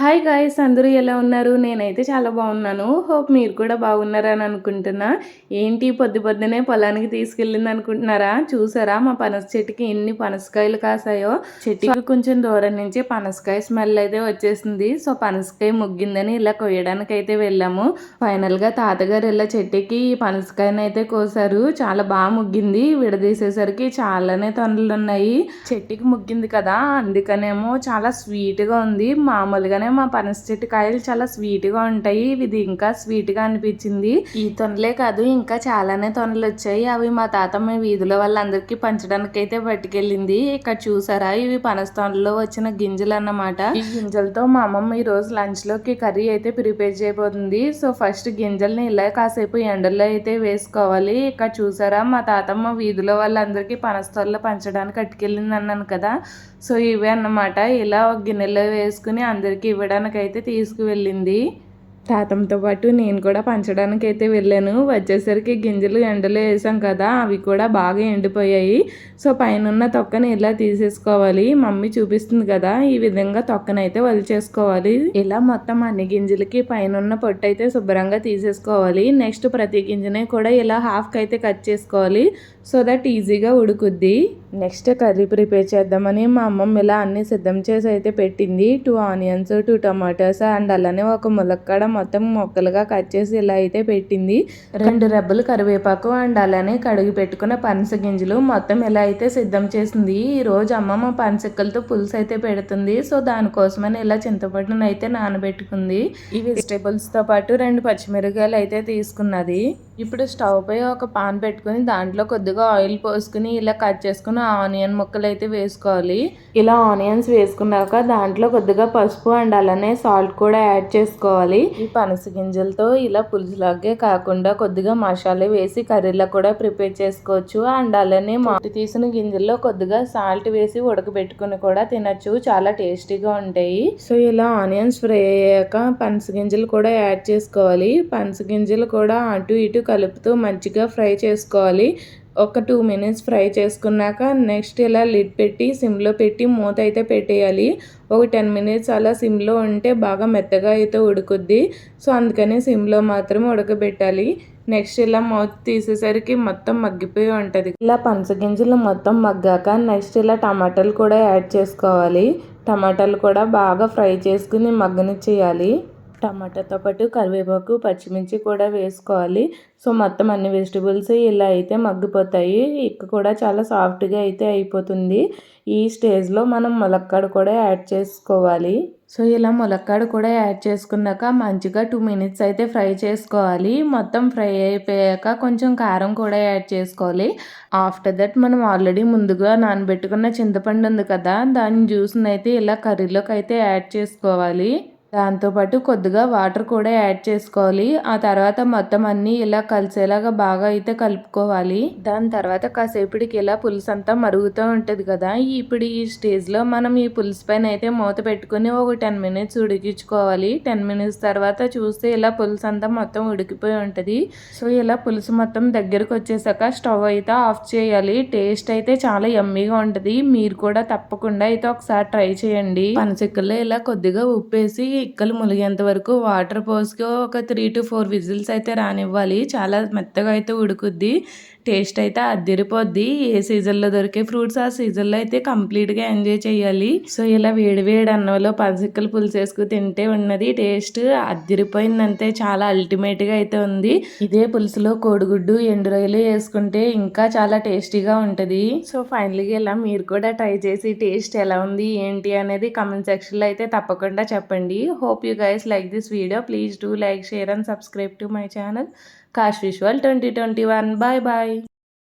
Hi guys అందరూ ఎలా ఉన్నారు? నేనైతే చాలా బాగున్నాను. హోప్ మీరు కూడా బాగున్నారని అనుకుంటున్నా. ఏంటి పొద్దు పొద్దునే పొలానికి తీసుకెళ్ళింది అనుకుంటున్నారా? చూసారా మా పనస చెట్టుకి ఎన్ని పనసకాయలు కాసాయో? చెట్టుకి కొంచెం దూరం నుంచి పనసకాయ స్మెల్ అయితే వచ్చేసింది. సో పనసకాయ ముగ్గిందని ఇలా కొయ్యడానికి అయితే వెళ్ళాము. ఫైనల్గా తాతగారు ఇలా చెట్టుకి ఈ పనసకాయని అయితే కోసారు. చాలా బాగా ముగ్గింది. విడదీసేసరికి చాలానే తొండలు ఉన్నాయి చెట్టుకి ముగ్గింది కదా అందుకనేమో చాలా స్వీట్గా ఉంది. మామూలుగా మా పనస చెట్టు కాయలు చాలా స్వీట్గా ఉంటాయి. ఇది ఇంకా స్వీట్గా అనిపించింది. ఈ తొనలే కాదు ఇంకా చాలానే తొనలు వచ్చాయి అవి మా తాతమ్మ వీధిలో వాళ్ళందరికీ పంచడానికి అయితే పట్టుకెళ్ళింది. ఇక్కడ చూసారా? ఇవి పనస తొనలో వచ్చిన గింజలు అన్నమాట ఈ గింజలతో మా అమ్మమ్మ ఈ రోజు లంచ్లోకి కర్రీ అయితే ప్రిపేర్ చేయబోతుంది. సో ఫస్ట్ గింజల్ని ఇలా కాసేపు ఎండల్లో అయితే వేసుకోవాలి. ఇక్కడ చూసారా? మా తాతమ్మ వీధిలో వాళ్ళందరికీ పనస తొనలు పంచడానికి పట్టుకెళ్ళింది అన్నాను కదా. సో ఇవే అన్నమాట. ఇలా ఒక గిన్నెలో వేసుకుని అందరికీ ఇవ్వడానికైతే తీసుకువెళ్ళింది. తాతంతో పాటు నేను కూడా పంచడానికి అయితే వెళ్ళాను. వచ్చేసరికి గింజలు ఎండలో వేసాం కదా అవి కూడా బాగా ఎండిపోయాయి. సో పైన తొక్కని ఇలా తీసేసుకోవాలి. మమ్మీ చూపిస్తుంది కదా ఈ విధంగా తొక్కనైతే వలిచేసుకోవాలి ఇలా మొత్తం అన్ని గింజలకి పైన పొట్టు అయితే శుభ్రంగా తీసేసుకోవాలి. నెక్స్ట్ ప్రతి గింజని కూడా ఇలా హాఫ్కి అయితే కట్ చేసుకోవాలి. సో దట్ ఈజీగా ఉడుకుద్ది. నెక్స్ట్ కర్రీ ప్రిపేర్ చేద్దామని మా అమ్మమ్మ ఇలా అన్నీ సిద్ధం చేసి అయితే పెట్టింది. Two onions two tomatoes and అలానే ఒక ములక్కడ మొత్తం మొక్కలుగా కట్ చేసి ఇలా అయితే పెట్టింది. రెండు రెబ్బలు కరివేపాకు అండ్ అలానే కడిగి పెట్టుకున్న పనస గింజలు మొత్తం ఇలా అయితే సిద్ధం చేసింది. ఈరోజు అమ్మమ్మ పనసెక్కలతో పులుసు అయితే పెడుతుంది. సో దానికోసమని ఇలా చింతపండును అయితే నానబెట్టుకుంది. ఈ వెజిటేబుల్స్తో పాటు రెండు పచ్చిమిరకాయలు అయితే తీసుకున్నది. ఇప్పుడు స్టవ్ పై ఒక పాన్ పెట్టుకుని దాంట్లో కొద్దిగా ఆయిల్ పోసుకుని ఇలా కట్ చేసుకుని ఆనియన్ ముక్కలు అయితే వేసుకోవాలి. ఇలా ఆనియన్స్ వేసుకున్నాక దాంట్లో కొద్దిగా పసుపు అండ్ అలానే సాల్ట్ కూడా యాడ్ చేసుకోవాలి. ఈ పనస గింజలతో ఇలా పులుసులాగే కాకుండా కొద్దిగా మసాలా వేసి కర్రీలో కూడా ప్రిపేర్ చేసుకోవచ్చు. అండ్ అలానే మాటి తీసిన గింజల్లో కొద్దిగా సాల్ట్ వేసి ఉడకబెట్టుకుని కూడా తినచ్చు. చాలా టేస్టీగా ఉంటాయి. సో ఇలా ఆనియన్స్ ఫ్రై అయ్యాక పనస గింజలు కూడా యాడ్ చేసుకోవాలి. పనస గింజలు కూడా అటు ఇటు కలుపుతూ మంచిగా ఫ్రై చేసుకోవాలి. ఒక టూ మినిట్స్ ఫ్రై చేసుకున్నాక నెక్స్ట్ ఇలా లిడ్ పెట్టి సిమ్లో పెట్టి మూత అయితే పెట్టేయాలి. ఒక టెన్ మినిట్స్ అలా సిమ్లో ఉంటే బాగా మెత్తగా అయితే ఉడుకుద్ది. సో అందుకని సిమ్లో మాత్రం ఉడకబెట్టాలి. నెక్స్ట్ ఇలా మౌత్ తీసేసరికి మొత్తం మగ్గిపోయి ఉంటుంది. ఇలా పంచగింజలు మొత్తం మగ్గాక నెక్స్ట్ ఇలా టమాటాలు కూడా యాడ్ చేసుకోవాలి. టమాటాలు కూడా బాగా ఫ్రై చేసుకుని మగ్గని చేయాలి టమాటాతో పాటు కరివేపాకు పచ్చిమిర్చి కూడా వేసుకోవాలి. సో మొత్తం అన్ని వెజిటబుల్స్ ఇలా అయితే మగ్గిపోతాయి. ఇక్క కూడా చాలా సాఫ్ట్గా అయితే అయిపోతుంది. ఈ స్టేజ్లో మనం ములక్కాడ కూడా యాడ్ చేసుకోవాలి. సో ఇలా ములక్కాడ కూడా యాడ్ చేసుకున్నాక మంచిగా టూ మినిట్స్ అయితే ఫ్రై చేసుకోవాలి. మొత్తం ఫ్రై అయిపోయాక కొంచెం కారం కూడా యాడ్ చేసుకోవాలి. ఆఫ్టర్ దట్ మనం ఆల్రెడీ ముందుగా నానబెట్టుకున్న చింతపండు ఉంది కదా దాని జ్యూస్ని అయితే ఇలా కర్రీలోకి అయితే యాడ్ చేసుకోవాలి. దాంతోపాటు కొద్దిగా వాటర్ కూడా యాడ్ చేసుకోవాలి. ఆ తర్వాత మొత్తం అన్నీ ఇలా కలిసేలాగా బాగా అయితే కలుపుకోవాలి. దాని తర్వాత కాసేపటికి ఇలా పులుసు అంతా మరుగుతూ ఉంటుంది కదా. ఇప్పుడు ఈ స్టేజ్లో మనం ఈ పులుసు పైన అయితే మూత పెట్టుకుని ఒక టెన్ మినిట్స్ ఉడికించుకోవాలి. టెన్ మినిట్స్ తర్వాత చూస్తే ఇలా పులుసు అంతా మొత్తం ఉడికిపోయి ఉంటుంది. సో ఇలా పులుసు మొత్తం దగ్గరకు వచ్చేసాక స్టవ్ అయితే ఆఫ్ చేయాలి. టేస్ట్ అయితే చాలా ఎమ్మీగా ఉంటుంది. మీరు కూడా తప్పకుండా అయితే ఒకసారి ట్రై చేయండి. పనచెక్కల్లో ఇలా కొద్దిగా ఉప్పేసి ఇక్కలు ములిగేంత వరకు వాటర్ పోసుకు ఒక త్రీ టు ఫోర్ విజిల్స్ అయితే రానివ్వాలి. చాలా మెత్తగా అయితే ఉడుకుద్ది. టేస్ట్ అయితే అద్దరిపోద్ది. ఏ సీజన్లో దొరికే ఫ్రూట్స్ ఆ సీజన్లో అయితే కంప్లీట్గా ఎంజాయ్ చేయాలి. సో ఇలా వేడి వేడి అన్నంలో పనసిక్కలు పులుసు వేసుకు తింటే ఉన్నది. టేస్ట్ అద్దరిపోయిందంతే. చాలా అల్టిమేట్గా అయితే ఉంది. ఇదే పులుసులో కోడిగుడ్డు ఎండు రొయ్యలు వేసుకుంటే ఇంకా చాలా టేస్టీగా ఉంటుంది. సో ఫైనల్గా ఇలా మీరు కూడా ట్రై చేసి టేస్ట్ ఎలా ఉంది ఏంటి అనేది కమెంట్ సెక్షన్లో అయితే తప్పకుండా చెప్పండి. Hope you guys like this video. Please do like, share and subscribe to my channel. Cash Visual 2021. Bye bye.